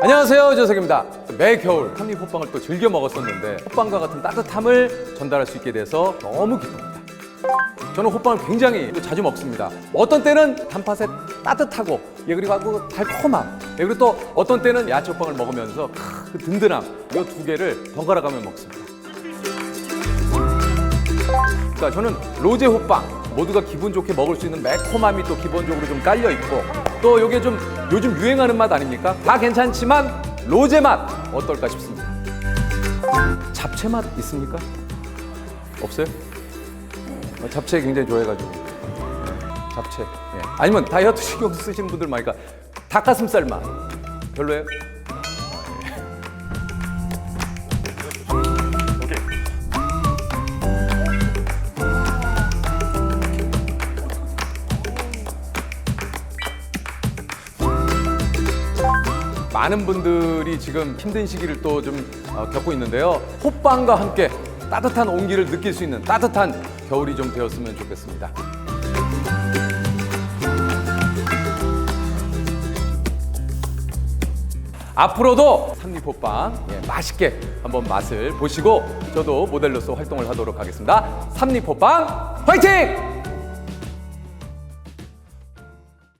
안녕하세요 조석입니다. 매 겨울 삼립 호빵을 또 즐겨 먹었었는데 호빵과 같은 따뜻함을 전달할 수 있게 돼서 너무 기쁩니다. 저는 호빵을 굉장히 또 자주 먹습니다. 어떤 때는 단팥에 따뜻하고 예 그리고 달콤함 예 그리고 또 어떤 때는 야채 호빵을 먹으면서 크, 그 든든함 이 두 개를 번갈아 가며 먹습니다. 그러니까 저는 로제 호빵 모두가 기분 좋게 먹을 수 있는 매콤함이 또 기본적으로 좀 깔려 있고 또 이게 좀 요즘 유행하는 맛 아닙니까? 다 괜찮지만 로제 맛 어떨까 싶습니다. 잡채 맛 있습니까? 없어요? 어, 잡채 굉장히 좋아해가지고 네, 잡채. 예. 아니면 다이어트 신경 쓰시는 분들 많으니까 닭가슴살 맛 별로예요? 많은 분들이 지금 힘든 시기를 또 좀 겪고 있는데요. 호빵과 함께 따뜻한 온기를 느낄 수 있는 따뜻한 겨울이 좀 되었으면 좋겠습니다. 앞으로도 삼립호빵 예, 맛있게 한번 맛을 보시고 저도 모델로서 활동을 하도록 하겠습니다. 삼립호빵 화이팅!